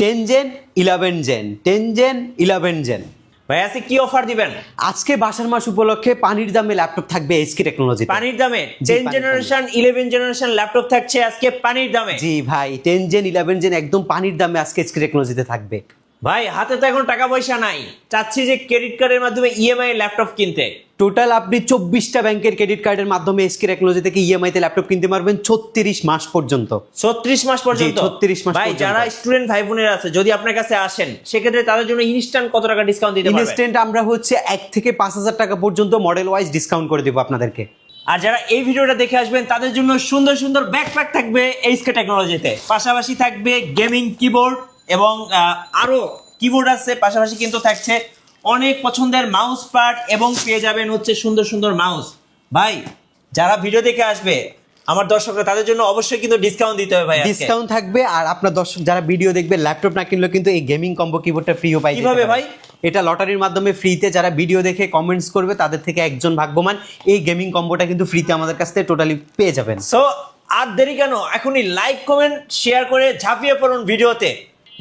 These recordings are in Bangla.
Ten gen eleven gen ten gen eleven gen ভাই আজকে কি অফার দিবেন? আজকে বাসার মাস উপলক্ষে পানির দামে ল্যাপটপ থাকবে এইচকে টেকনোলজি পানির দামে। Ten generation eleven generation laptop থাকছে আজকে পানির দামে। জি ভাই টেন জেন ইলেভেন জেন একদম পানির দামে আজকে এইচকে টেকনোলজিতে থাকবে। ভাই হাতে তো এখন টাকা পয়সা নাই। চাচ্ছি যে ক্রেডিট কার্ডের মাধ্যমে ইএমআই ল্যাপটপ কিনতে। টোটাল আপনি চব্বিশটা ব্যাংকের ক্রেডিট কার্ডের মাধ্যমে এসকে টেকনোলজি থেকে ইএমআই তে ল্যাপটপ কিনতে পারবেন ছত্রিশ মাস পর্যন্ত। ছত্রিশ মাস পর্যন্ত? 36 মাস ভাই যারা স্টুডেন্ট ভাই বোনেরা আছে যদি আপনার কাছে আসেন সেক্ষেত্রে তাদের জন্য ইনস্ট্যান্ট কত টাকা ডিসকাউন্ট দিতে পারবেন? ইনস্ট্যান্ট আমরা হচ্ছে এক থেকে পাঁচ হাজার টাকা পর্যন্ত মডেল ওয়াইজ ডিসকাউন্ট করে দেবো আপনাদেরকে। আর যারা এই ভিডিওটা দেখে আসবেন তাদের জন্য সুন্দর সুন্দর ব্যাকপ্যাক থাকবে এইচকে টেকনোলজিতে পাশাপাশি থাকবে গেমিং কিবোর্ড এবং আহ, আরও কিবোর্ড আছে পাশাপাশি কিন্তু থাকছে অনেক পছন্দের মাউস পার্ট এবং পেয়ে যাবেন হচ্ছে সুন্দর সুন্দর মাউস ভাই যারা ভিডিও দেখে আসবে আমার দর্শকরা তাদের জন্য অবশ্যই কিন্তু ডিসকাউন্ট দিতে হবে ভাই ডিসকাউন্ট থাকবে আর আপনার দর্শক যারা ভিডিও দেখবে ল্যাপটপ না কিনলেও কিন্তু এই গেমিং কম্বো কিবোর্ডটা ফ্রিও পাই কীভাবে ভাই? এটা লটারির মাধ্যমে ফ্রিতে যারা ভিডিও দেখে কমেন্টস করবে তাদের থেকে একজন ভাগ্যবান। এই গেমিং কম্বোটা কিন্তু ফ্রিতে আমাদের কাছ থেকে টোটালি পেয়ে যাবেন। সো আর দেরি কেন? এখনই লাইক কমেন্ট শেয়ার করে ঝাঁপিয়ে পড়ুন ভিডিওতে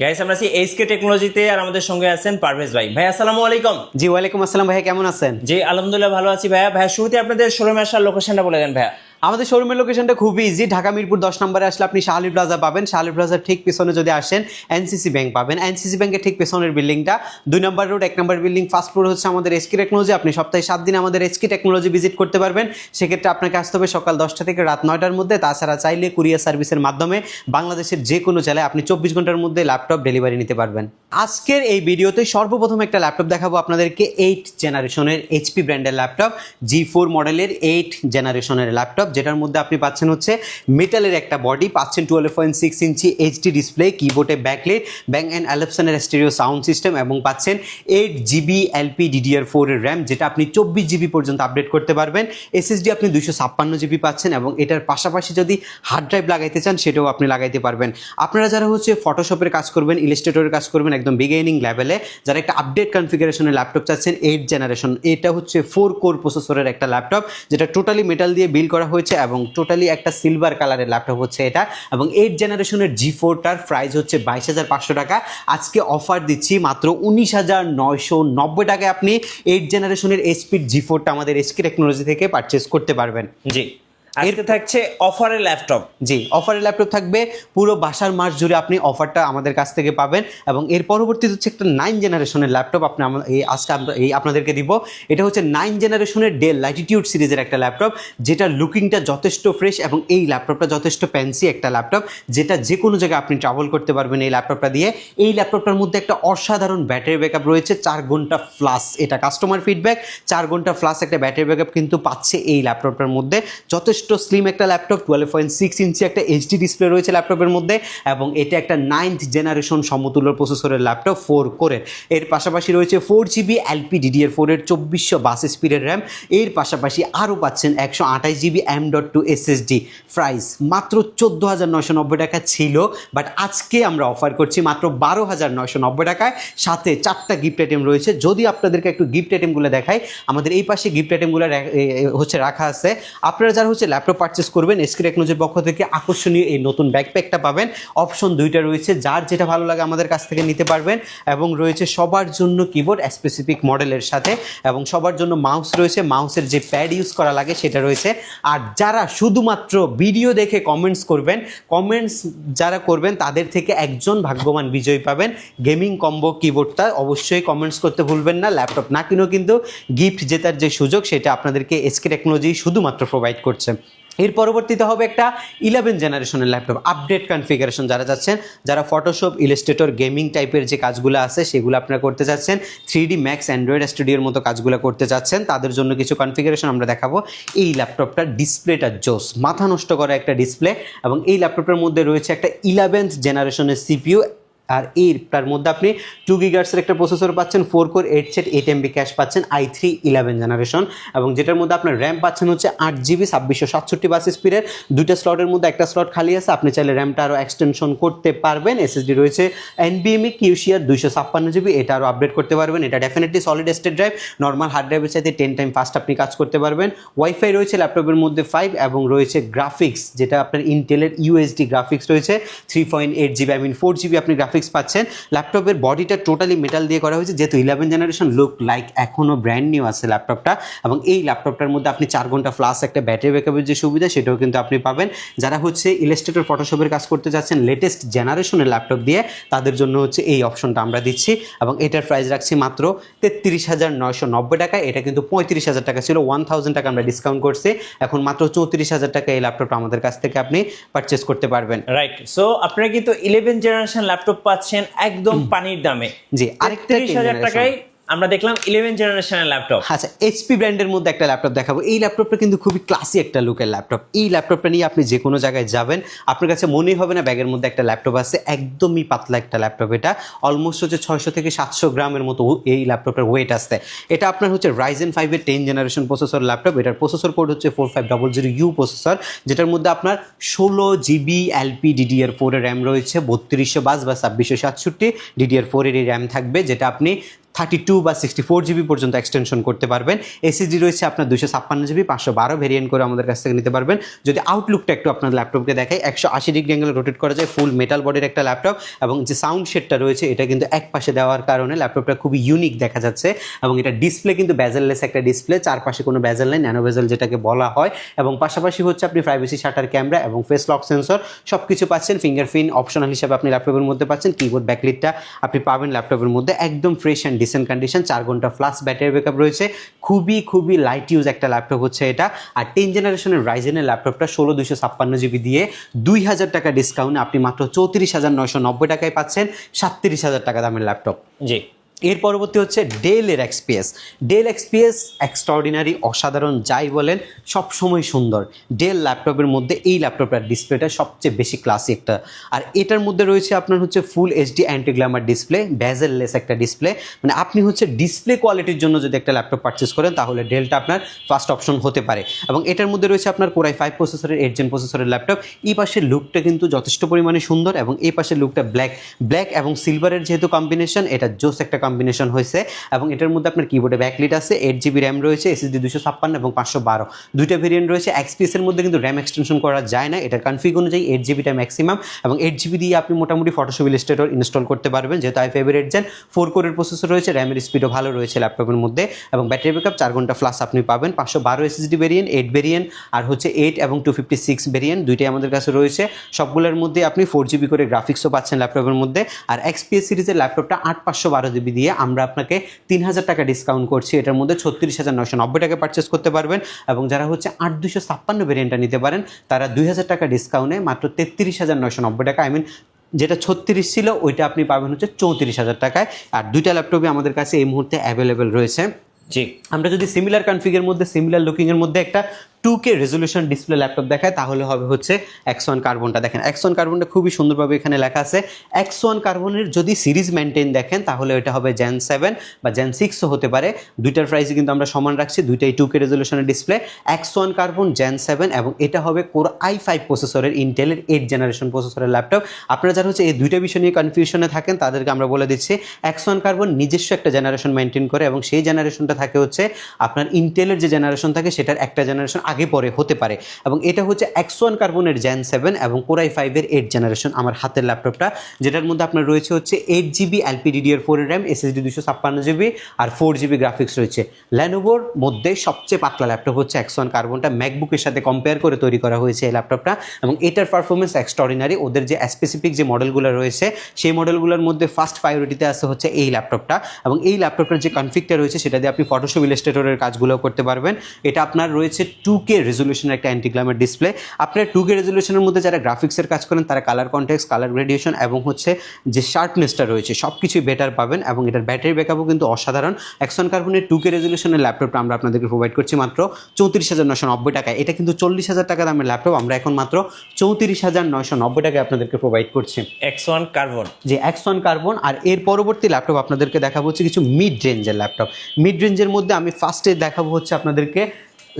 গাইস আমরা আছি এইচকে টেকনোলজিতে আর আমাদের সঙ্গে আছেন পারভেজ ভাই। ভাই আসসালামু আলাইকুম। জি ওয়ালাইকুম আসসালাম ভাইয়া কেমন আছেন? জি আলহামদুলিল্লাহ ভালো আছি ভাইয়া। ভাইয়া শুরুতে আপনাদের শোরুমে আসার লোকেশনটা বলে দেন ভাইয়া। আমাদের শোরুমের লোকেশনটা খুবই ইজি ঢাকা মিরপুর দশ নম্বরে আসলে আপনি শাহালি প্লাজা পাবেন। শাহালি প্লাজার ঠিক পেছনে যদি আসেন এনসিসি ব্যাংক পাবেন। এনসিসি ব্যাংকের ঠিক পেছনের বিল্ডিংটা দুই নম্বর রোড এক নম্বর বিল্ডিং ফার্স্ট ফ্লোর হচ্ছে আমাদের এসকি টেকনোলজি আপনি সপ্তাহে সাত দিন আমাদের এসকি টেকনোলজি ভিজিট করতে পারবেন। সেক্ষেত্রে আপনাকে আসতে হবে সকাল দশটা থেকে রাত নয়টার মধ্যে। তাছাড়া চাইলে কুরিয়ার সার্ভিসের মাধ্যমে বাংলাদেশের যে কোনো জেলায় আপনি চব্বিশ ঘণ্টার মধ্যে ল্যাপটপ ডেলিভারি নিতে পারবেন। আজকের এই ভিডিওতে সর্বপ্রথম একটা ল্যাপটপ দেখাবো আপনাদেরকে। এইট জেনারেশনের এইচপি ব্র্যান্ডের ল্যাপটপ জি ফোর মডেলের এইট জেনারেশনের ল্যাপটপ যেটার মধ্যে আপনি পাচ্ছেন হচ্ছে মেটালের একটা বডি পাচ্ছেন twelve point six inch HD display কিবোর্ডে ব্যাকলেট ব্যাং অ্যান্ড অ্যালেপসনের স্টেরিও সাউন্ড সিস্টেম এবং পাচ্ছেন এইট জিবি এলপি ডিডিআর ফোরের র্যাম যেটা আপনি চব্বিশ জিবি পর্যন্ত আপডেট করতে পারবেন। এসএসডি আপনি দুইশো ছাপ্পান্ন জিবি পাচ্ছেন এবং এটার পাশাপাশি যদি হার্ড ড্রাইভ লাগাইতে চান, সেটাও আপনি লাগাইতে পারবেন। আপনারা যারা হচ্ছে ফটোশপের কাজ করবেন ইলাস্ট্রেটরের কাজ করবেন, একদম বিগেনিং লেভেলে যারা একটা আপডেট কনফিগারেশনের ল্যাপটপ চাচ্ছেন এইট জেনারেশন এটা হচ্ছে ফোর কোর প্রসেসরের একটা ল্যাপটপ যেটা টোটালি মেটাল দিয়ে বিল করা হয়েছে। এবং টোটালি একটা সিলভার কালারের ল্যাপটপ হচ্ছে এটা এবং এইট জেনারেশনের জি ফোরটার প্রাইস হচ্ছে বাইশ হাজার পাঁচশো টাকা। আজকে অফার দিচ্ছি মাত্র উনিশ হাজার নয়শো নব্বই টাকায় আপনি এইট জেনারেশনের এইচপির জি ফোরটা আমাদের এসকি টেকনোলজি থেকে পারচেস করতে পারবেন। জি। আজকে থাকছে অফারের ল্যাপটপ। জি অফারের ল্যাপটপ থাকবে। পুরো বাসার মাস জুড়ে আপনি অফারটা আমাদের কাছ থেকে পাবেন এবং এর পরবর্তীতে হচ্ছে একটা নাইন জেনারেশনের ল্যাপটপ আপনি এই আজকে আমরা এই আপনাদেরকে দিব। এটা হচ্ছে নাইন জেনারেশনের ডেল লাইটিটিউড সিরিজের একটা ল্যাপটপ যেটা লুকিংটা যথেষ্ট ফ্রেশ এবং এই ল্যাপটপটা যথেষ্ট ফ্যান্সি একটা ল্যাপটপ যেটা যে কোনো জায়গায় আপনি ট্রাভেল করতে পারবেন এই ল্যাপটপটা দিয়ে। এই ল্যাপটপটার মধ্যে একটা অসাধারণ ব্যাটারি ব্যাকআপ রয়েছে চার ঘণ্টা প্লাস এটা কাস্টমার ফিডব্যাক চার ঘণ্টা প্লাস একটা ব্যাটারি ব্যাকআপ কিন্তু পাচ্ছে এই ল্যাপটপটার মধ্যে। যথেষ্ট স্লিম একটা laptop twelve point six inch একটা এইচডি ডিসপ্লে রয়েছে ল্যাপটপের মধ্যে এবং এটা একটা নাইন্থ জেনারেশন সমতুল্য প্রসেসরের ল্যাপটপ ফোর কোরের এর পাশাপাশি রয়েছে ফোর জিবি এলপি ডিডিআর ফোরের চব্বিশশো বাস স্পিডের র্যাম এর পাশাপাশি আরও পাচ্ছেন একশো আঠাশ GB M dot two SSD price মাত্র চোদ্দ হাজার নয়শো নব্বই টাকা ছিল বাট আজকে আমরা অফার করছি মাত্র বারো হাজার নয়শো নব্বই টাকায়। সাথে চারটা গিফট আইটেম রয়েছে। যদি আপনাদেরকে একটু গিফট আইটেমগুলো দেখাই, আমাদের এই পাশে গিফট আইটেমগুলো হচ্ছে রাখা আছে। আপনারা যারা হচ্ছে ল্যাপটপ পারচেস করবেন এসকে টেকনোলজির পক্ষ থেকে আকর্ষণীয় এই নতুন ব্যাকপ্যাকটা পাবেন। অপশন দুইটা রয়েছে, যার যেটা ভালো লাগে আমাদের কাছ থেকে নিতে পারবেন এবং রয়েছে সবার জন্য কিবোর্ড স্পেসিফিক মডেলের সাথে এবং সবার জন্য মাউস রয়েছে। মাউসের যে প্যাড ইউজ করা লাগে সেটা রয়েছে। আর যারা শুধুমাত্র ভিডিও দেখে কমেন্টস করবেন কমেন্টস যারা করবেন তাদের থেকে একজন ভাগ্যবান বিজয়ী পাবেন। গেমিং কম্বো কিবোর্ডটা অবশ্যই কমেন্টস করতে ভুলবেন না। ল্যাপটপ না কিনেও কিন্তু গিফট জেতার যে সুযোগ সেটা আপনাদেরকে এসকে টেকনোলজি শুধুমাত্র প্রোভাইড করছে। এর পরবর্তীতে হবে একটা ইলেভেন জেনারেশনের ল্যাপটপ আপডেট কনফিগারেশন যারা যাচ্ছেন, যারা ফটোশপ ইলাস্ট্রেটর গেমিং টাইপের যে কাজগুলো আছে, সেগুলো আপনারা করতে চাচ্ছেন থ্রি ডি ম্যাক্স অ্যান্ড্রয়েড স্টুডিওর মতো কাজগুলো করতে চাচ্ছেন তাদের জন্য কিছু কনফিগারেশন আমরা দেখাবো। এই ল্যাপটপটার ডিসপ্লেটা জোস। মাথা নষ্ট করা একটা ডিসপ্লে এবং এই ল্যাপটপটার মধ্যে রয়েছে একটা ইলেভেন্থ জেনারেশনের সিপিইউ আর এরটার মধ্যে আপনি টু গিগার্সের একটা প্রসেসর পাচ্ছেন four core eight set eight MB cache পাচ্ছেন আই থ্রি ইলেভেন জেনারেশন এবং যেটার মধ্যে আপনার র্যাম পাচ্ছেন হচ্ছে আট জিবি ছাব্বিশশো সাতষট্টি বাস স্পিডের দুইটা স্লটের মধ্যে একটা স্লট খালি আছে, আপনি চাইলে র্যামটা আরও এক্সটেনশন করতে পারবেন এসএসডি রয়েছে এনবিএমই কিউসিআর দুইশো ছাপ্পান্ন জিবি এটা আরও আপডেট করতে পারবেন, এটা definitely solid state drive normal hard ড্রাইভের চাইতে টেন টাইম ফাস্ট আপনি কাজ করতে পারবেন। ওয়াইফাই রয়েছে ল্যাপটপের মধ্যে ফাইভ এবং রয়েছে গ্রাফিক্স যেটা আপনার ইন্টেলের ইউএসডি গ্রাফিক্স রয়েছে three point eight GB I mean four GB আপনি গ্রাফিক্স গ্রাফিক্স পাচ্ছেন ল্যাপটপের বডিটা টোটালি মেটাল দিয়ে করা হয়েছে, যেহেতু ইলেভেন জেনারেশন লুক লাইক এখনও ব্র্যান্ড নিউ আছে ল্যাপটপটা এবং এই ল্যাপটপটার মধ্যে আপনি চার ঘণ্টা প্লাস একটা ব্যাটারি ব্যাকআপের যে সুবিধা, সেটাও কিন্তু আপনি পাবেন। যারা হচ্ছে ইলাস্ট্রেটর ফটোশপের কাজ করতে যাচ্ছেন লেটেস্ট জেনারেশনের ল্যাপটপ দিয়ে, তাদের জন্য হচ্ছে এই অপশনটা আমরা দিচ্ছি, এবং এটার প্রাইস রাখছি মাত্র তেত্রিশ হাজার নয়শো নব্বই টাকা এটা কিন্তু পঁয়ত্রিশ হাজার টাকা ছিল ওয়ান থাউজেন্ড টাকা আমরা ডিসকাউন্ট করছি। এখন মাত্র চৌত্রিশ হাজার টাকা এই ল্যাপটপটা আমাদের কাছ থেকে আপনি পারচেস করতে পারবেন। রাইট সো আপনারা কিন্তু ইলেভেন জেনারেশন ল্যাপটপ পাচ্ছেন একদম পানির দামে। জি আরেকটা হাজার টাকায় আমরা দেখলাম ইলেভেন জেনারেশনের ল্যাপটপ আচ্ছা এইচপি ব্র্যান্ডের মধ্যে একটা ল্যাপটপ দেখাবো। এই ল্যাপটপটা কিন্তু খুবই ক্লাসি একটা লুকের ল্যাপটপ এই ল্যাপটপটা নিয়ে আপনি যে কোনো জায়গায় যাবেন, আপনার কাছে মনেই হবে না ব্যাগের মধ্যে একটা ল্যাপটপ আছে। একদমই পাতলা একটা ল্যাপটপ এটা। অলমোস্ট হচ্ছে ছয়শো থেকে সাতশো গ্রামের মতো এই ল্যাপটপের ওয়েট আসছে। এটা আপনার হচ্ছে রাইজেন ফাইভের টেন জেনারেশন প্রসেসর ল্যাপটপ এটার প্রসেসর কোড হচ্ছে four five double zero U processor যেটার মধ্যে আপনার ষোলো জিবি এলপি ডিডিআর ফোরের র্যাম রয়েছে, বত্রিশশো বাস বা ছাব্বিশশো সাতষট্টি ডিডিআর ফোরের এই র্যাম থাকবে, যেটা আপনি থার্টি টু বা সিক্সটি ফোর জিবি পর্যন্ত এক্সটেনশন করতে পারবেন। এসএসডি রয়েছে আপনার দুশো ছাপ্পান্ন জিবি, পাঁচশো বারো ভেরিয়েন্ট করে আমাদের কাছ থেকে নিতে পারবেন। যদি আউটলুকটা একটু আপনার ল্যাপটপকে দেখাই, একশো আশি ডিগ্রি অ্যাঙ্গেলে রোটেট করা যায় ফুল মেটাল বডির একটা ল্যাপটপ এবং যে সাউন্ড শেডটা রয়েছে, এটা কিন্তু এক পাশে দেওয়ার কারণে ল্যাপটপটা খুবই ইউনিক দেখা যাচ্ছে এবং এটা ডিসপ্লে কিন্তু ব্যাজেললেস একটা ডিসপ্লে চারপাশে কোনো ব্যাজেল নেই ন্যানো বেজেল যেটাকে বলা হয় এবং পাশাপাশি হচ্ছে আপনি প্রাইভেসি শাটার ক্যামেরা এবং ফেস লক সেন্সর সব কিছু পাচ্ছেন ফিঙ্গার ফিঙ্গারপ্রিন্ট অপশনাল হিসাবে আপনি ল্যাপটপের মধ্যে পাচ্ছেন কিবোর্ড ব্যাকলিটটা আপনি পাবেন ল্যাপটপের মধ্যে, একদম ফ্রেশ অ্যান্ড ডিসেন্ট কন্ডিশন চার ঘণ্টা ফ্লাস্ট ব্যাটারি ব্যাকআপ রয়েছে। খুবই খুবই লাইট ইউজ একটা ল্যাপটপ হচ্ছে এটা। আর টেন জেনারেশনের রাইজেনের ল্যাপটপটা ষোলো দুশো ছাপ্পান্ন জিবি দিয়ে দুই হাজার টাকা ডিসকাউন্ট আপনি মাত্র চৌত্রিশ হাজার নয়শো নব্বই টাকায় পাচ্ছেন। সাতত্রিশ হাজার টাকা দামের ল্যাপটপ জি। এর পরবর্তী হচ্ছে ডেলের এক্সপিএস। ডেল এক্সপিএস এক্সট্রাঅর্ডিনারি অসাধারণ, যাই বলেন, সবসময় সুন্দর। ডেল ল্যাপটপের মধ্যে এই ল্যাপটপটার ডিসপ্লেটা সবচেয়ে বেশি ক্লাসি একটা। আর এটার মধ্যে রয়েছে আপনার হচ্ছে full HD anti glamour display bezelless একটা ডিসপ্লে মানে আপনি হচ্ছে ডিসপ্লে কোয়ালিটির জন্য যদি একটা ল্যাপটপ পারচেস করেন, তাহলে ডেলটা আপনার ফার্স্ট অপশন হতে পারে। এবং এটার মধ্যে রয়েছে আপনার কোরাই ফাইভ প্রসেসরের এইট জেন প্রসেসরের ল্যাপটপ। এই পাশের লুকটা কিন্তু যথেষ্ট পরিমাণে সুন্দর এবং এই পাশের লুকটা ব্ল্যাক ব্ল্যাক এবং সিলভারের যেহেতু কম্বিনেশন এটা জোস একটা কম্বিনেশন হয়েছে এবং এটার মধ্যে আপনার কিবোর্ডে ব্যাকলিট আছে এইট জিবি র্যাম রয়েছে এসএসডি দুশো ছাপ্পান্ন এবং পাঁচশো বারো। দুইটা ভেরিয়েন্ট রয়েছে এক্সপিএস এর মধ্যে কিন্তু র্যাম এক্সটেনশন করা যায় না, এটার কনফিগ অনুযায়ী এইট জিবিটা ম্যাক্সিমাম এবং এইট জিবি দিয়ে আপনি মোটামুটি ফটোশপ ইলিস্ট্রেটর ইনস্টল করতে পারবেন, যেহেতু আই ফাইভের এইট জেন ফোর কোরের প্রসেসর রয়েছে র্যামের স্পিডও ভালো রয়েছে ল্যাপটপের মধ্যে এবং ব্যাটারি ব্যাকআপ চার ঘণ্টা ফ্লাস আপনি পাবেন, পাঁচশো বারো এসএসডি ভেরিয়েন্ট এইট ভেরিয়েন্ট আর হচ্ছে এইট এবং টু ফিফটি সিক্স ভেরিয়েন্ট দুইটাই আমাদের কাছে রয়েছে। সবগুলোর মধ্যে আপনি ফোর জিবি করে গ্রাফিক্সও পাচ্ছেন ল্যাপটপের মধ্যে আর এক্সপিএস সিরিজের ল্যাপটপটা আট পাঁচশো বারো জিবি দিয়ে আমরা আপনাকে তিন হাজার টাকা ডিসকাউন্ট করছি। এটার মধ্যে ছত্রিশ হাজার নশো নব্বই টাকা পারচেস করতে পারবেন এবং যারা হচ্ছে আট দুশো ছাপ্পান্ন ভেরিয়েন্টটা নিতে পারেন তারা দুই হাজার টাকা ডিসকাউন্টে মাত্র তেত্রিশ হাজার নশো নব্বই টাকা আই মিন যেটা ছত্রিশ ছিল ওইটা আপনি পাবেন হচ্ছে চৌত্রিশ হাজার টাকায়। আর দুইটা ল্যাপটপই আমাদের কাছে এই মুহূর্তে অ্যাভেলেবেল রয়েছে। জি। আমরা যদি সিমিলার কনফিগের মধ্যে সিমিলার লুকিংয়ের মধ্যে একটা two K resolution display laptop দেখায়, তাহলে হবে হচ্ছে ওয়ান কার্বনটা দেখেন ওয়ান কার্বনটা খুবই সুন্দরভাবে এখানে লেখা আছে। ওয়ান কার্বনের যদি সিরিজ মেনটেন দেখেন, তাহলে এটা হবে জেন সেভেন বা জেন সিক্সও হতে পারে। দুইটার প্রাইসে কিন্তু আমরা সমান রাখছি, দুইটাই two K রেজলিউশনের display one carbon gen seven এবং এটা হবে কোর আই ফাইভ প্রসেসরের ইন্টেলের এইট জেনারেশন প্রসেসরের ল্যাপটপ আপনারা যারা হচ্ছে এই দুইটা বিষয় নিয়ে কনফিউশনে থাকেন, তাদেরকে আমরা বলে দিচ্ছি ওয়ান কার্বন নিজস্ব একটা জেনারেশন মেনটেন করে, এবং সেই জেনারেশনটা থাকে হচ্ছে আপনার ইন্টেলের যে জেনারেশন থাকে, সেটার একটা জেনারেশন আগে পরে হতে পারে। এবং এটা হচ্ছে এক্স ওয়ান কার্বনের জেন সেভেন এবং কোরাই ফাইভের এইট জেনারেশন আমার হাতের ল্যাপটপটা যেটার মধ্যে আপনার রয়েছে হচ্ছে eight GB LPDDR four RAM SSD দুশো ছাপ্পান্ন জিবি আর ফোর জিবি গ্রাফিক্স রয়েছে। ল্যানোভোর মধ্যে সবচেয়ে পাতলা ল্যাপটপ হচ্ছে এক্স ওয়ান কার্বনটা ম্যাকবুকের সাথে কম্পেয়ার করে তৈরি করা হয়েছে এই ল্যাপটপটা এবং এটার পারফরমেন্স এক্সট্রাঅর্ডিনারি ওদের যে স্পেসিফিক যে মডেলগুলো রয়েছে, সেই মডেলগুলোর মধ্যে ফার্স্ট প্রায়োরিটিতে আছে হচ্ছে এই ল্যাপটপটা এবং এই ল্যাপটপটার যে কনফিগটা রয়েছে, সেটা দিয়ে আপনি ফটোশপ ইলাস্ট্রেটরের কাজগুলো করতে পারবেন। এটা আপনার রয়েছে টু কে রেজলিউশনের একটা অ্যান্টি গ্ল্যামার ডিসপ্লে আপনার টু কে রেজলিউশনের মধ্যে যারা গ্রাফিক্সের কাজ করেন তারা কালার কন্টেক্স কালার গ্রেডিয়েশন এবং হচ্ছে যে শার্পনেসটা রয়েছে সব কিছুই বেটার পাবেন এবং এটার ব্যাটারি ব্যাকআপও কিন্তু অসাধারণ। অ্যাকশন কার্বনের টু কে রেজলিউশনের ল্যাপটপটা আমরা আপনাদেরকে প্রোভাইড করছি মাত্র চৌত্রিশ হাজার নশো নব্বই টাকায়। এটা কিন্তু চল্লিশ হাজার টাকা দামের ল্যাপটপ আমরা এখন মাত্র চৌত্রিশ হাজার নয়শো নব্বই টাকায় আপনাদেরকে প্রোভাইড করছি। এক্স ওয়ান কার্বন যে অ্যাক্সন কার্বন আর এর পরবর্তী ল্যাপটপ আপনাদেরকে দেখাবো হচ্ছে কিছু মিড রেঞ্জের ল্যাপটপ মিড রেঞ্জের মধ্যে আমি ফার্স্টে দেখাবো হচ্ছে আপনাদেরকে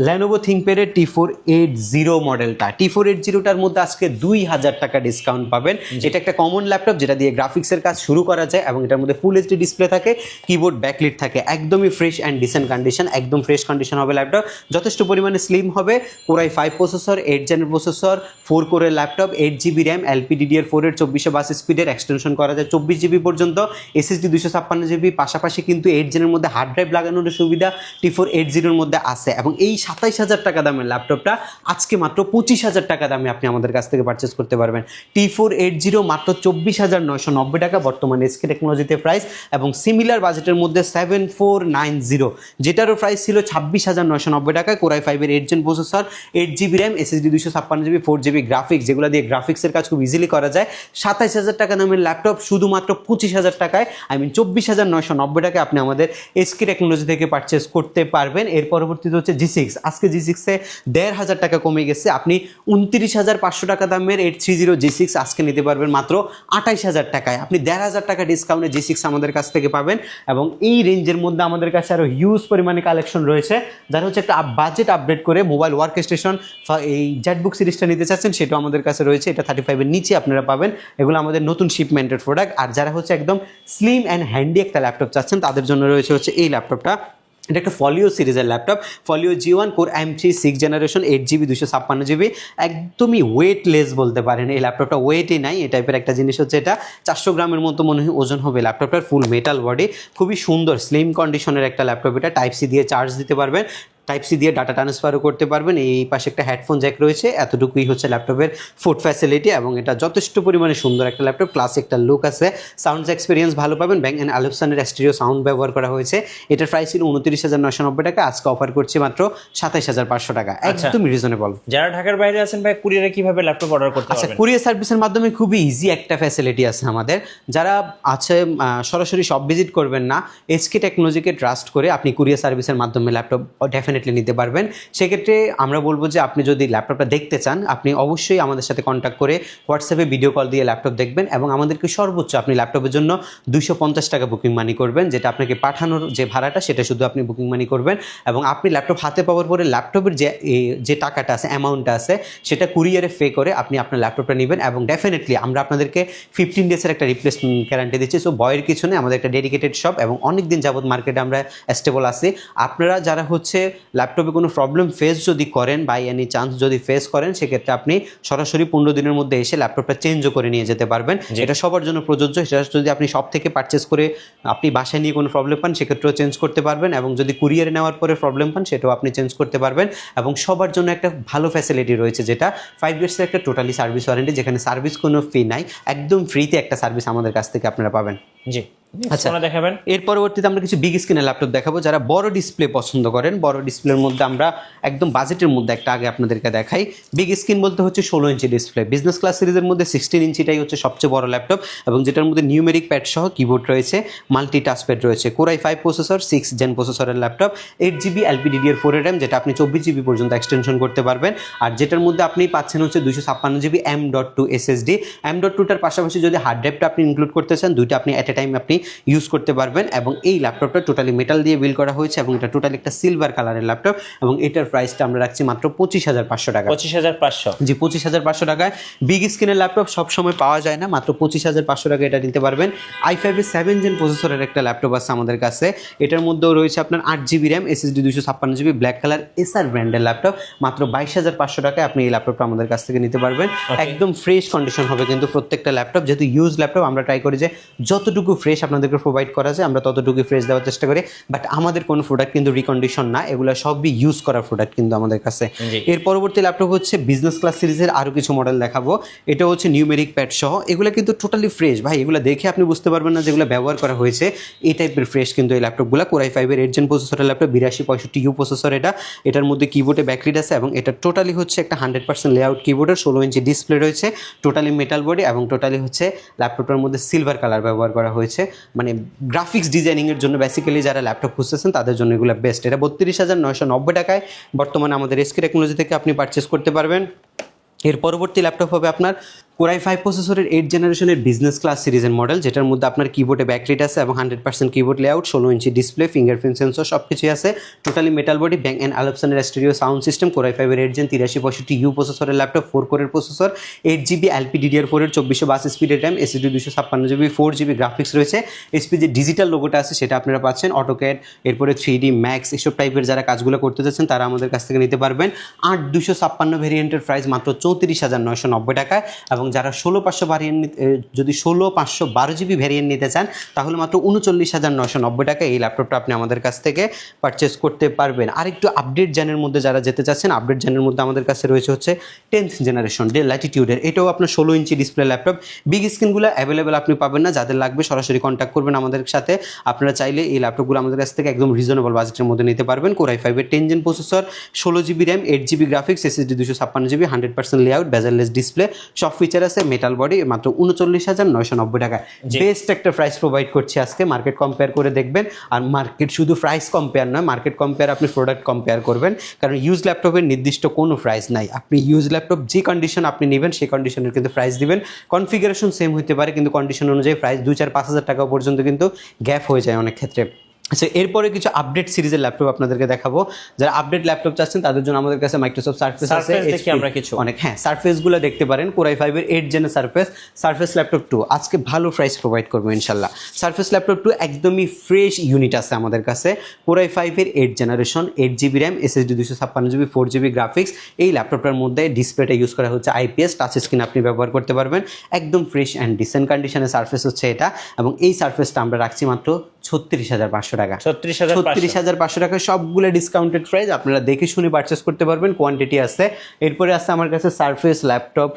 ল্যানোভো থিঙ্কপ্যাডের টি ফোর এইট জিরো মডেলটা টি ফোর এইট জিরোটার মধ্যে আজকে দুই হাজার টাকা ডিসকাউন্ট পাবেন। এটা একটা কমন ল্যাপটপ যেটা দিয়ে গ্রাফিক্সের কাজ শুরু করা যায় এবং এটার মধ্যে ফুল এইচডি ডিসপ্লে থাকে কিবোর্ড ব্যাকলিট থাকে। একদমই ফ্রেশ অ্যান্ড ডিসেন্ট কন্ডিশন একদম ফ্রেশ কন্ডিশন হবে ল্যাপটপ যথেষ্ট পরিমাণে স্লিম হবে core i five processor eight জেনের processor four কোরের laptop eight GB RAM LPDDR four এর চব্বিশে বাস স্পিডের এক্সটেনশন করা যায় চব্বিশ জিবি পর্যন্ত। এসএসডি দুশো ছাপ্পান্ন জিবি পাশাপাশি কিন্তু এইট জেনের মধ্যে হার্ড ড্রাইভ লাগানোর সুবিধা টি ফোর এইট জিরোর মধ্যে আছে। এবং এই সাতাইশ হাজার টাকা দামের ল্যাপটপটা। আজকে মাত্র পঁচিশ হাজার টাকা দামে আপনি আমাদের কাছ থেকে পারচেস করতে পারবেন। টি ফোর এইট জিরো মাত্র চব্বিশ হাজার নয়শো নব্বই টাকা বর্তমানে এসকে টেকনোলজিতে প্রাইস এবং সিমিলার বাজেটের মধ্যে সেভেন ফোর নাইন জিরো যেটারও প্রাইস ছিল ছাব্বিশ হাজার নয়শো নব্বই টাকায়। কোরাই ফাইভের eight gen processor eight GB RAM SSD দুশো ছাপ্পান্ন জিবি ফোর জিবি গ্রাফিক্স যেগুলো দিয়ে গ্রাফিক্সের কাজ খুব ইজিলি করা যায়। সাতাইশ হাজার টাকা দামের ল্যাপটপ শুধুমাত্র পঁচিশ হাজার টাকায়। আই মিন চব্বিশ হাজার নয়শো নব্বই টাকায় আপনি আমাদের এসকে টেকনোলজি থেকে পারচেস করতে পারবেন। এর পরবর্তীতে হচ্ছে জি সিক্স আজকে জি সিক্সে দেড় হাজার টাকা কমে গেছে। আপনি উনত্রিশ হাজার পাঁচশো টাকা দামের eight three zero G six আজকে নিতে পারবেন মাত্র আঠাইশ হাজার টাকায়। আপনি দেড় হাজার টাকা ডিসকাউন্টে জি সিক্স আমাদের কাছ থেকে পাবেন এবং এই রেঞ্জের মধ্যে আমাদের কাছে আরও হিউজ পরিমাণে কালেকশন রয়েছে, যারা হচ্ছে একটা বাজেট আপডেট করে মোবাইল ওয়ার্ক স্টেশন এই জেটবুক সিরিজটা নিতে চাচ্ছেন, সেটাও আমাদের কাছে রয়েছে। এটা থার্টি ফাইভের নিচে আপনারা পাবেন। এগুলো আমাদের নতুন শিপমেন্টের প্রোডাক্ট আর যারা হচ্ছে একদম স্লিম অ্যান্ড হ্যান্ডি একটা ল্যাপটপ চাচ্ছেন, তাদের জন্য রয়েছে হচ্ছে এই ল্যাপটপটা এটা একটা ফলিও সিরিজের laptop folio G one core M three six generation eight GB দুশো ছাপ্পান্ন জিবি একদমই ওয়েটলেস বলতে পারেন। এই ল্যাপটপটা ওয়েটই নাই, এই টাইপের একটা জিনিস হচ্ছে এটা। চারশো গ্রামের মতো মনে হয় ওজন হবে ল্যাপটপটার ফুল মেটাল বডি খুবই সুন্দর স্লিম কন্ডিশনের একটা ল্যাপটপ এটা। টাইপ সি দিয়ে চার্জ দিতে পারবেন। টাইপ সি দিয়ে ডাটা ট্রান্সফারও করতে পারবেন। এই পাশে একটা হেডফোন জ্যাক রয়েছে। এতটুকুই হচ্ছে ল্যাপটপের ফুড ফ্যাসিলিটি এবং এটা যথেষ্ট পরিমাণে সুন্দর একটা ল্যাপটপ ক্লাস একটা লুক আছে। সাউন্ড এক্সপিরিয়েন্স ভালো পাবেন। ব্যাং অ্যান্ড আলেপসানের স্টিরিও সাউন্ড ব্যবহার করা হয়েছে। এটার প্রাইস ছিল উনত্রিশ হাজার নশো নব্বই টাকা। আজকে অফার করছি মাত্র সাতাইশ হাজার পাঁচশো টাকা। আচ্ছা। একদম রিজনেবল যারা ঢাকার বাইরে আছেন ভাই কুরিয়ারে কীভাবে ল্যাপটপ অর্ডার করতে আচ্ছা কুরিয়ার সার্ভিসের মাধ্যমে খুবই ইজি একটা ফ্যাসিলিটি আছে আমাদের। যারা আছে সরাসরি সব ভিজিট করবেন না এসকে টেকনোলজিকে ট্রাস্ট করে আপনি কুরিয়ার সার্ভিসের মাধ্যমে ল্যাপটপ ডেফিনেটলি নিতে পারবেন। সেক্ষেত্রে আমরা বলব যে আপনি যদি ল্যাপটপটা দেখতে চান, আপনি অবশ্যই আমাদের সাথে কন্ট্যাক্ট করে হোয়াটসঅ্যাপে ভিডিও কল দিয়ে ল্যাপটপ দেখবেন এবং আমাদেরকে সর্বোচ্চ আপনি ল্যাপটপের জন্য দুশো পঞ্চাশ টাকা বুকিং মানি করবেন, যেটা আপনাকে পাঠানোর যে ভাড়াটা, সেটা শুধু আপনি বুকিং মানি করবেন এবং আপনি ল্যাপটপ হাতে পাওয়ার পরে ল্যাপটপের যে যে টাকাটা আছে অ্যামাউন্টটা আছে, সেটা কুরিয়ারে পে করে আপনি আপনার ল্যাপটপটা নেবেন এবং ডেফিনেটলি আমরা আপনাদেরকে ফিফটিন ডেজের একটা রিপ্লেসমেন্ট গ্যারান্টি দিচ্ছি। সো বয়ের কিছু নেই, আমাদের একটা ডেডিকেটেড শপ এবং অনেক দিন যাবত মার্কেটে আমরা স্টেবল আছি। আপনারা যারা হচ্ছে ল্যাপটপে কোনো প্রবলেম ফেস যদি করেন বাই এনি চান্স যদি ফেস করেন সেক্ষেত্রে আপনি সরাসরি পনেরো দিনের মধ্যে এসে ল্যাপটপটা চেঞ্জও করে নিয়ে যেতে পারবেন। এটা সবার জন্য প্রযোজ্য। সেটা যদি আপনি সব থেকে পারচেস করে আপনি বাসায় নিয়ে কোনো প্রবলেম পান সেক্ষেত্রেও চেঞ্জ করতে পারবেন এবং যদি কুরিয়ারে নেওয়ার পরে প্রবলেম পান সেটাও আপনি চেঞ্জ করতে পারবেন এবং সবার জন্য একটা ভালো ফ্যাসিলিটি রয়েছে যেটা ফাইভ ইয়ার্সের একটা টোটালি সার্ভিস ওয়ারেন্টি যেখানে সার্ভিস কোনো ফি নাই একদম ফ্রিতে একটা সার্ভিস আমাদের কাছ থেকে আপনারা পাবেন। জি। আচ্ছা। দেখাবেন। এর পরবর্তীতে আমরা কিছু বিগ স্ক্রিনের ল্যাপটপ দেখাবো যারা বড় ডিসপ্লে পছন্দ করেন। বড় ডিসপ্লের মধ্যে আমরা একদম বাজেটের মধ্যে একটা আগে আপনাদেরকে দেখাই। বিগ স্ক্রিন বলতে হচ্ছে ষোলো ইঞ্চি ডিসপ্লে বিজনেস ক্লাস সিরিজের মধ্যে সিক্সটিন ইঞ্চিটাই হচ্ছে সবচেয়ে বড় ল্যাপটপ এবং যেটার মধ্যে নিউমেরিক প্যাড সহ কিবোর্ড রয়েছে মাল্টি টাচ প্যাড রয়েছে core i five processor six gen প্রসেসরের laptop eight GB LPDDR four RAM যেটা আপনি চব্বিশ জিবি পর্যন্ত এক্সটেনশন করতে পারবেন। আর যেটার মধ্যে আপনি পাচ্ছেন হচ্ছে দুশো ছাপ্পান্ন GB M dot two SSD M dot টুটার পাশাপাশি যদি হার্ড ড্রাইভটা আপনি ইনক্লুড করতে চান দুইটা আপনি অ্যাট এ টাইম আপনি ইউজ করতে পারবেন এবং এই ল্যাপটপটা টোটালি মেটাল দিয়ে বিল করা হয়েছে এবং এটা টোটালি একটা সিলভার কালারের ল্যাপটপ এবং এটার প্রাইসটা আমরা রাখছি মাত্র পঁচিশ হাজার পাঁচশো টাকা। পঁচিশ হাজার পাঁচশো। জি পঁচিশ হাজার পাঁচশো টাকায়। বিগ স্ক্রিনের ল্যাপটপ সবসময় পাওয়া যায় না মাত্র পঁচিশ হাজার পাঁচশো টাকা এটা নিতে পারবেন। আই ফাইভের সেভেন জেন প্রসেসরের একটা ল্যাপটপ আছে আমাদের কাছে। এটার মধ্যেও রয়েছে আপনার আট জিবি র্যাম এসএসডি দুশো ছাপ্পান্ন জিবি ব্ল্যাক কালার এসআর ব্র্যান্ডের ল্যাপটপ মাত্র বাইশ হাজার পাঁচশো টাকায় আপনি এই ল্যাপটপটা আমাদের কাছ থেকে নিতে পারবেন। একদম ফ্রেশ কন্ডিশন হবে কিন্তু প্রত্যেকটা ল্যাপটপ যেহেতু ইউজ ল্যাপটপ আমরা ট্রাই করি যে যতটুকু ফ্রেশ আপনাদেরকে প্রোভাইড করা যায় আমরা ততটুকু ফ্রেশ দেওয়ার চেষ্টা করি। বাট আমাদের কোনো প্রোডাক্ট কিন্তু রিকন্ডিশন না এগুলো সবই ইউজ করা প্রোডাক্ট কিন্তু আমাদের কাছে। এর পরবর্তী ল্যাপটপ হচ্ছে বিজনেস ক্লাস সিরিজের আরও কিছু মডেল দেখাবো। এটা হচ্ছে নিউমেরিক প্যাড সহ। এগুলো কিন্তু টোটালি ফ্রেশ ভাই এগুলো দেখে আপনি বুঝতে পারবেন না যেগুলো ব্যবহার করা হয়েছে। এই টাইপের ফ্রেশ কিন্তু এই ল্যাপটপগুলো কোরাই ফাইভের এইট জেন প্রসেসরের ল্যাপটপ বিরাশি পঁয়ষট্টি ইউ প্রসেসর এটা। এটার মধ্যে কিবোর্ডে ব্যাকলিট আছে এবং এটা টোটালি হচ্ছে একটা হান্ড্রেড পার্সেন্ট লেআউট কিবোর্ডের ষোলো ইঞ্চি ডিসপ্লে রয়েছে। টোটালি মেটাল বডি এবং টোটালি হচ্ছে ল্যাপটপটার মধ্যে সিলভার কালার ব্যবহার করা হয়েছে। মানে গ্রাফিক্স ডিজাইনিংয়ের জন্য বেসিক্যালি যারা ল্যাপটপ খুঁজতেছেন, তাদের জন্য এগুলো বেস্ট এটা বত্রিশ হাজার নয়শো নব্বই টাকায় বর্তমানে আমাদের এসকে টেকনোলজি থেকে আপনি পারচেস করতে পারবেন। এর পরবর্তী ল্যাপটপ হবে আপনার কোরাই ফাইভ প্রসেসরের এইট জেনারেশনের বিজনেস ক্লাস সিরিজের মডেল যেটার মধ্যে আপনার কিবোর্ডে ব্যাকলিট আছে এবং হান্ড্রেড পার্সেন্ট কিবোর্ড লেআউট ষোলো ইঞ্চি ডিসপ্লে ফিঙ্গারপ্রিন্ট সেন্সর সব কিছুই আছে totally metal body bang and আলপসনের studio sound system core i ফাইভের এইট জেন তিরাশি পঁয়ষট্টি ইউ প্রসেসরের ল্যাপটপ ফোর কোরের processor eight GB LP DDR ফোরের চব্বিশশো বাস স্পিডের র্যাম এসিডি দুশো ছাপ্পান্ন জিবি ফোর জিবি গ্রাফিক্স রয়েছে। এসপি যে ডিজিটাল লোগোটা আছে, সেটা আপনারা পাচ্ছেন অটোক্যাড এরপরে থ্রি ডি ম্যাক্স এসব টাইপের যারা কাজগুলো করতে যাচ্ছেন, তারা আমাদের কাছ থেকে নিতে পারবেন। আট দুশো ছাপ্পান্ন ভেরিয়েন্টের প্রাইস মাত্র চৌত্রিশ হাজার নয়শো নব্বই টাকা এবং যারা ষোলো পাঁচশো ভ্যারিয়েন্ট যদি ষোলো পাঁচশো বারো জিবি ভ্যারিয়েন্ট নিতে চান, তাহলে মাত্র উনচল্লিশ হাজার নয়শো নব্বই টাকায় এই ল্যাপটপটা আপনি আমাদের কাছ থেকে পারচেস করতে পারবেন। আর একটু আপডেট জেনের মধ্যে যারা যেতে চাচ্ছেন আপডেট জেনের মধ্যে আমাদের কাছে রয়েছে হচ্ছে টেন্থ জেনারেশন ডে ল্যাটিটিউডের এটাও আপনার ষোলো ইঞ্চি ডিসপ্লে ল্যাপটপ বিগ স্ক্রিনগুলো অ্যাভেলেবেল আপনি পাবেন না, যাদের লাগবে সরাসরি কন্ট্যাক্ট করবেন আমাদের সাথে। আপনারা চাইলে এই ল্যাপটপগুলো আমাদের কাছ থেকে একদম রিজনেবল বাজেটের মধ্যে নিতে পারবেন। কোরাই ফাইভের টেন জেন প্রসেসর ষোলো GB RAM eight GB graphics SSD দুশো ছাপ্পান্ন GB hundred percent layout bezelless display সব ফিচার আছে মেটাল বডি মাত্র উনচল্লিশ হাজার নয়শো নব্বই টাকা বেস্ট একটা প্রাইস প্রোভাইড করছি আজকে মার্কেট কম্পেয়ার করে দেখবেন। আর মার্কেট শুধু প্রাইস কম্পেয়ার নয় মার্কেট কম্পেয়ার আপনি প্রোডাক্ট কম্পেয়ার করবেন। কারণ ইউজ ল্যাপটপের নির্দিষ্ট কোনো প্রাইস নাই। আপনি ইউজ ল্যাপটপ যে কন্ডিশন আপনি নেবেন সেই কন্ডিশনের কিন্তু প্রাইস দিবেন। কনফিগারেশন সেম হতে পারে কিন্তু কন্ডিশন অনুযায়ী প্রাইস দুই চার পাঁচ হাজার টাকা পর্যন্ত কিন্তু গ্যাপ হয়ে যায় অনেক ক্ষেত্রে। আচ্ছা এরপরে কিছু আপডেট সিরিজের ল্যাপটপ আপনাদেরকে দেখাবো। যারা আপডেট ল্যাপটপ চাচ্ছেন তাদের জন্য আমাদের কাছে মাইক্রোসফট সার্ফেস আছে দেখি আমরা কিছু। অনেক হ্যাঁ সার্ফেসগুলো দেখতে পারেন। কোরাই ফাইভের এইট জেনের সার্ফেস সার্ফেস ল্যাপটপ টু আজকে ভালো প্রাইস প্রোভাইড করব ইনশাল্লাহ। সার্ফেস ল্যাপটপ টু একদমই ফ্রেশ ইউনিট আছে আমাদের কাছে। কোরাই ফাইভের eight generation eight GB RAM SSD দুশো ছাপ্পান্ন জিবি ফোর জিবি গ্রাফিক্স এই ল্যাপটপটার মধ্যে ডিসপ্লেটা ইউজ করা হচ্ছে আইপিএস টাচ স্ক্রিন আপনি ব্যবহার করতে পারবেন। একদম ফ্রেশ অ্যান্ড ডিসেন্ট কন্ডিশনের সার্ফেস হচ্ছে এটা। এবং এই সার্ফেসটা আমরা রাখছি মাত্র ছত্রিশ হাজার পাঁচশো টাকা। ছত্রিশ হাজার ছত্রিশ হাজার পাঁচশো টাকা সবগুলো ডিসকাউন্টেড প্রাইস আপনারা দেখে শুনে পারচেস করতে পারবেন কোয়ান্টিটি আছে। এরপরে আছে আমার কাছে সারফেস ল্যাপটপ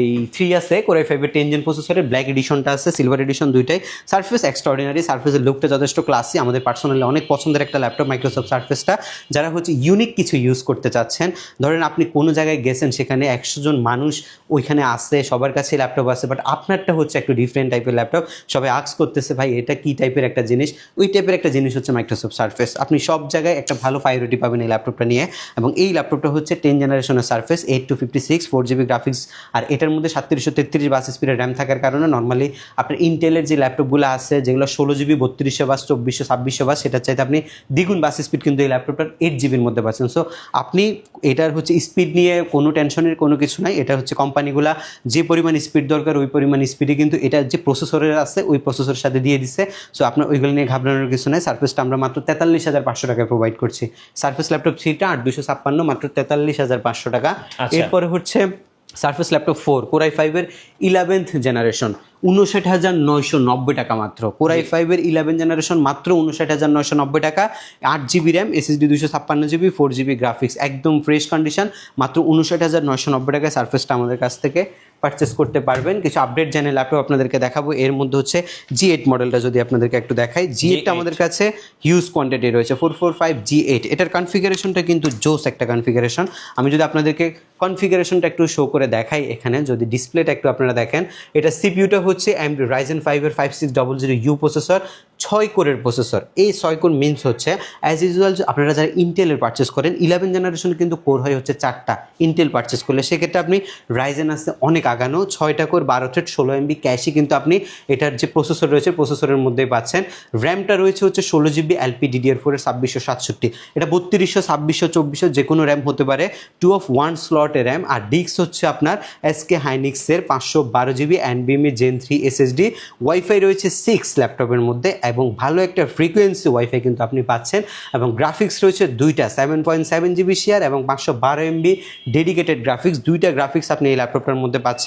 এই থ্রি আছে কোরাই ফাইভের টেন জেন প্রসেসরের ব্ল্যাক এডিশনটা আছে সিলভার এডিশন দুইটাই। সারফেস এক্সট্রাঅর্ডিনারি সারফেসের লুকটা যথেষ্ট ক্লাসি আমাদের পার্সোনালি অনেক পছন্দের একটা ল্যাপটপ মাইক্রোসফট সারফেসটা যারা হচ্ছে ইউনিক কিছু ইউজ করতে চাচ্ছেন ধরেন আপনি কোনো জায়গায় গেছেন সেখানে একশো জন মানুষ ওইখানে আসছে সবার কাছে ল্যাপটপ আছে বাট আপনারটা হচ্ছে একটু ডিফারেন্ট টাইপের ল্যাপটপ সবাই আক্স করতেছে ভাই এটা কি টাইপের একটা জিনিস, ওই টাইপের একটা জিনিস হচ্ছে মাইক্রোসফট সার্ফেস আপনি সব জায়গায় একটা ভালো প্রায়োরিটি পাবেন এই ল্যাপটপটা নিয়ে এবং এই ল্যাপটপটা হচ্ছে টেন জেনারেশনের surface eight two fifty six four GB graphics আর এটার মধ্যে সাতত্রিশশো তেত্রিশ বাস স্পিডের র্যাম থাকার কারণে নর্মালি আপনার ইন্টেলের যে ল্যাপটপগুলো আছে, যেগুলো ষোলো জিবি বত্রিশশো বাস, চব্বিশশো, ছাব্বিশশো বাস, সেটার চাইতে আপনি দ্বিগুণ বাস স্পিড কিন্তু এই ল্যাপটপটার এইট জিবির মধ্যে পাচ্ছেন। সো আপনি এটার হচ্ছে স্পিড নিয়ে কোনো টেনশনের কোনো কিছু নাই, এটা হচ্ছে কোম্পানিগুলা যে পরিমাণ স্পিড দরকার, ওই পরিমাণ স্পিডে কিন্তু এটা যে প্রসেসরের আছে, ওই প্রসেসরের সাথে দিয়ে দিচ্ছে সো আপনার ওইগুলো নিয়ে ঘাবড়ানোর কিছু নাই। সার্ফেসটা আমরা মাত্র তেতাল্লিশ হাজার পাঁচশো টাকায় প্রোভাইড করছি। সার্ফেস ল্যাপটপ থ্রিটা আট দুশো ছাপ্পান্ন মাত্র তেতাল্লিশ হাজার পাঁচশো টাকা। আচ্ছা। এরপরে হচ্ছে surface laptop four core i ফাইভের ইলেভেন্থ জেনারেশন উনষাট হাজার নয়শো নব্বই টাকা মাত্র। কোরাই ফাইভের ইলেভেন জেনারেশন মাত্র উনষাট হাজার নয়শো নব্বই টাকা। আট জিবি র্যাম এসএসডি দুশো ছাপ্পান্ন জিবি ফোর জিবি গ্রাফিক্স একদম ফ্রেশ কন্ডিশন মাত্র উনষাট হাজার নয়শো নব্বই টাকায় সার্ফেসটা আমাদের কাছ থেকে পারচেস করতে পারবেন। কিছু আপডেট জেনে ল্যাপটপ আপনাদেরকে দেখাবো। এর মধ্যে হচ্ছে জি এইট মডেলটা যদি আপনাদেরকে একটু দেখাই। জি এইটটা আমাদের কাছে হিউজ কোয়ান্টিটি রয়েছে। Four four five G eight এটার কনফিগারেশনটা কিন্তু জোস একটা কনফিগারেশন আমি যদি আপনাদেরকে কনফিগারেশনটা একটু শো করে দেখাই এখানে যদি ডিসপ্লেটা একটু আপনারা দেখেন। এটা সিপিউটা হচ্ছে এম রাইজেন ফাইভের five six double zero U processor ছয় কোরের প্রসেসর এই ছয় কোর মিনস হচ্ছে অ্যাজ ইউজুয়াল আপনারা যারা ইন্টেলের পারচেস করেন ইলেভেন জেনারেশন কিন্তু কোর হয় হচ্ছে চারটা। ইন্টেল পারচেস করলে সেক্ষেত্রে আপনি রাইজেন আসতে অনেক আগানো ছয়টা কোর, বারো থ্রেড, ষোলো এমবি ক্যাশই কিন্তু আপনি এটার যে প্রসেসর রয়েছে, প্রসেসরের মধ্যেই পাচ্ছেন। র্যামটা রয়েছে হচ্ছে ষোলো জিবি এলপি ডিডিআর ফোরের ছাব্বিশশো সাতষট্টি। এটা বত্রিশশো, ছাব্বিশশো, চব্বিশশো যে কোনো র্যাম হতে পারে। টু অফ ওয়ান স্লটের র্যাম, আর ডিস্ক হচ্ছে আপনার এসকে হাইনিক্সের পাঁচশো বারো জিবি এনবিএমই জেন থ্রি এসএসডি। ওয়াইফাই রয়েছে সিক্স ল্যাপটপের মধ্যে এবং ভালো একটা ফ্রিকোয়েন্সি ওয়াইফাই কিন্তু আপনি পাচ্ছেন। এবং গ্রাফিক্স রয়েছে দুইটা, seven point seven GB share এবং পাঁচশো বারো এমবি ডেডিকেটেড গ্রাফিক্স। দুইটা গ্রাফিক্স আপনি এই ল্যাপটপটার মধ্যে পাচ্ছেন।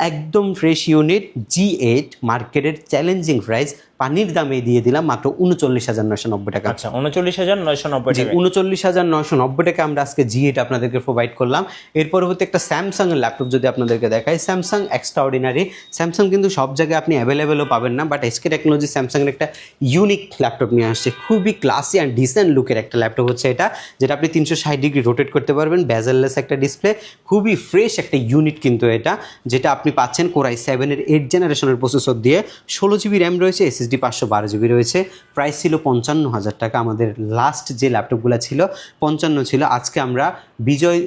একদম ফ্রেশ ইউনিট জি এইট মার্কেটের চ্যালেঞ্জিং প্রাইস পানির দামে দিয়ে দিলাম মাত্র উনচল্লিশ হাজার নয়শো নব্বই টাকা। আচ্ছা উনচল্লিশ হাজার নয়শো নব্বই টাকা উনচল্লিশ হাজার নয়শো নব্বই টাকা আমরা আজকে জি এটা আপনাদেরকে প্রোভাইড করলাম। এর পরবর্তী একটা স্যামসাং এর ল্যাপটপ যদি আপনাদেরকে দেখাই স্যামসাং এক্সট্রা অর্ডিনারি স্যামসাং কিন্তু সব জায়গায় আপনি অ্যাভেলেবেলও পাবেন না বাট এসকে টেকনোলজি স্যামসাং এর একটা ইউনিক ল্যাপটপ নিয়ে আসছে। খুবই ক্লাসি অ্যান্ড ডিসেন্ট লুকের একটা ল্যাপটপ হচ্ছে এটা যেটা আপনি তিনশো ষাট ডিগ্রি রোটেট করতে পারবেন ব্যাজেললেস একটা ডিসপ্লে খুবই ফ্রেশ একটা ইউনিট কিন্তু এটা যেটা আপনি পাচ্ছেন কোরাই সেভেনের এইট জেনারেশনের প্রসেসর দিয়ে। ষোলো জিবি র্যাম রয়েছে এসএসডি এসএসডি পাঁচশো বারো জিবি রয়েছে। প্রাইস ছিল পঞ্চান্ন হাজার টাকা। আমাদের লাস্ট যে ল্যাপটপগুলো ছিল পঞ্চান্ন ছিল। আজকে আমরা বিজয়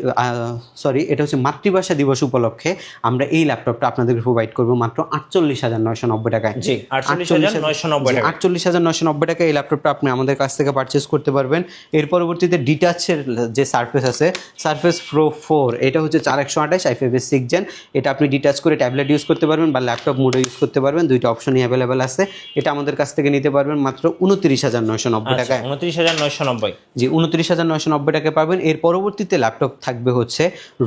সরি এটা হচ্ছে মাতৃভাষা দিবস উপলক্ষে আমরা এই ল্যাপটপটা আপনাদেরকে প্রোভাইড করব মাত্র আটচল্লিশ হাজার নয়শো নব্বই টাকায়। জি আটচল্লিশ হাজার নয়শো নব্বই টাকা আটচল্লিশ হাজার নয়শো নব্বই এই ল্যাপটপটা আপনি আমাদের কাছ থেকে পারচেস করতে পারবেন। এর পরবর্তীতে ডিটাচের যে সার্ফেস আছে সার্ফেস প্রো ফোর এটা হচ্ছে চার একশো আঠাশ আই ফাইভ সিক্স জেন এটা আপনি ডিটাচ করে ট্যাবলেট ইউজ করতে পারবেন বা ল্যাপটপ মোডে ইউজ করতে পারবেন। দুইটা অপশনই অ্যাভেলেবেল আছে। এটা আমাদের কাছ থেকে নিতে পারবেন মাত্র উনত্রিশ হাজার নয়শো নব্বই টাকায়। উনত্রিশ হাজার নয়শো নব্বই। জি উনত্রিশ হাজার নয়শো নব্বই টাকায় পাবেন। এর পরবর্তীতে ল্যাপটপ থাকবে হচ্ছে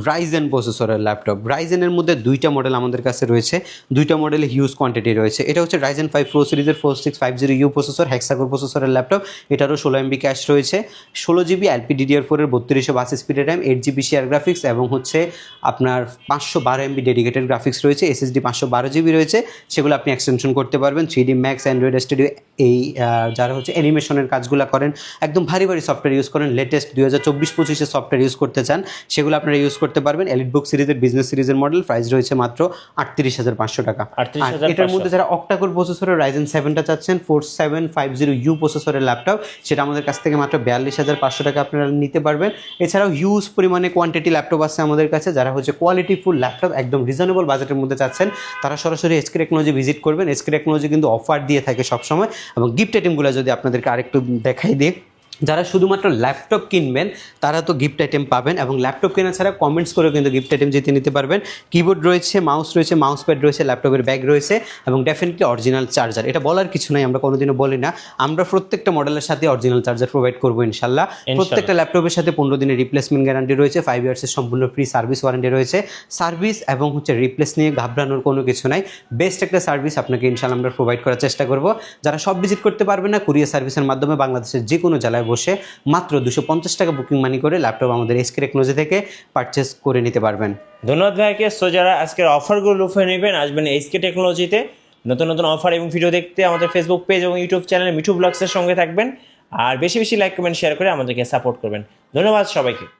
রাইজেন প্রসেসরের ল্যাপটপ। রাইজেনের মধ্যে দুইটা মডেল আমাদের কাছে রয়েছে। দুইটা মডেলে হিউজ কোয়ান্টিটি রয়েছে। এটা হচ্ছে রাইজেন ফাইভ প্রো সিরিজের four six five zero U processor hexacore প্রসেসরের ল্যাপটপ। এটারও ষোলো এমবি ক্যাশ রয়েছে। ষোলো জিবি এলপি ডিডিআর ফোরের বত্রিশশো বাস স্পিডের RAM eight GB share graphics এবং হচ্ছে আপনার পাঁচশো বারো এমবি ডেডিকেটেড গ্রাফিক্স রয়েছে। এসএসডি পাঁচশো বারো জিবি রয়েছে। সেগুলো আপনি এক্সটেনশন করতে পারবেন। Three D max Android studio এই যারা হচ্ছে অ্যানিমেশনের কাজগুলো করেন একদম ভারী ভারী সফটওয়্যার ইউজ করেন। লেটেস্ট দুই হাজার চব্বিশ পঁচিশের সফটওয়্যার ইউজ করতে চান সেগুলো আপনারা ইউজ করতে পারবেন। এলিট বুক সিরিজের বিজনেস সিরিজের মডেল প্রাইস রয়েছে মাত্র আটত্রিশ হাজার পাঁচশো টাকা। এটার মধ্যে যারা অক্টাকোর প্রসেসরের রাইজেন সেভেনটা চাচ্ছেন four seven five zero U প্রসেসরের ল্যাপটপ সেটা আমাদের কাছ থেকে মাত্র বিয়াল্লিশ হাজার পাঁচশো টাকা আপনারা নিতে পারবেন। এছাড়াও হিউজ পরিমাণে কোয়ান্টিটি ল্যাপটপ আছে আমাদের কাছে যারা হচ্ছে কোয়ালিটি ফুল ল্যাপটপ একদম রিজনেবল বাজেটের মধ্যে চাচ্ছেন তারা সরাসরি এসকে টেকনোলজি ভিজিট করবেন। এসকে টেকনোলজি কিন্তু অফার দিয়ে থাকে সবসময় এবং গিফট আইটেমগুলো যদি আপনাদেরকে আরেকটু দেখাই দিই যারা শুধুমাত্র ল্যাপটপ কিনবেন তারা তো গিফট আইটেম পাবেন এবং ল্যাপটপ কেনা ছাড়া কমেন্টস করেও কিন্তু গিফট আইটেম জিতে নিতে পারবেন। কিবোর্ড রয়েছে মাউস রয়েছে মাউস প্যাড রয়েছে ল্যাপটপের ব্যাগ রয়েছে এবং ডেফিনেটলি অরিজিনাল চার্জার এটা বলার কিছু নাই আমরা কোনোদিনও বলি না। আমরা প্রত্যেকটা মডেলের সাথে অরিজিনাল চার্জার প্রোভাইড করব ইনশাল্লাহ। প্রত্যেকটা ল্যাপটপের সাথে পনেরো দিনের রিপ্লেসমেন্ট গ্যারান্টি রয়েছে ফাইভ ইয়ার্সের সম্পূর্ণ ফ্রি সার্ভিস ওয়ারেন্টি রয়েছে। সার্ভিস এবং হচ্ছে রিপ্লেস নিয়ে ঘাবড়ানোর কোনো কিছু নাই। বেস্ট একটা সার্ভিস আপনাকে ইনশাল্লাহ আমরা প্রোভাইড করার চেষ্টা করব। যারা সব ভিজিট করতে পারবে না কুরিয়ার সার্ভিসের মাধ্যমে বাংলাদেশের যে কোনো জেলায় বসে মাত্র দুশো পঞ্চাশ টাকা বুকিং মানি করে ল্যাপটপ আমাদের এসকে টেকনোলজি থেকে পারচেস করে নিতে পারবেন। ধন্যবাদ ভাইকে। সো যারা আজকের অফারগুলো লুফে নেবেন, আসবেন এসকে টেকনোলজিতে নতুন নতুন অফার এবং ভিডিও দেখতে আমাদের ফেসবুক পেজ এবং ইউটিউব চ্যানেল মিঠু ব্লগসের সঙ্গে থাকবেন। আর বেশি বেশি লাইক কমেন্ট শেয়ার করে আমাদেরকে সাপোর্ট করবেন। ধন্যবাদ সবাইকে।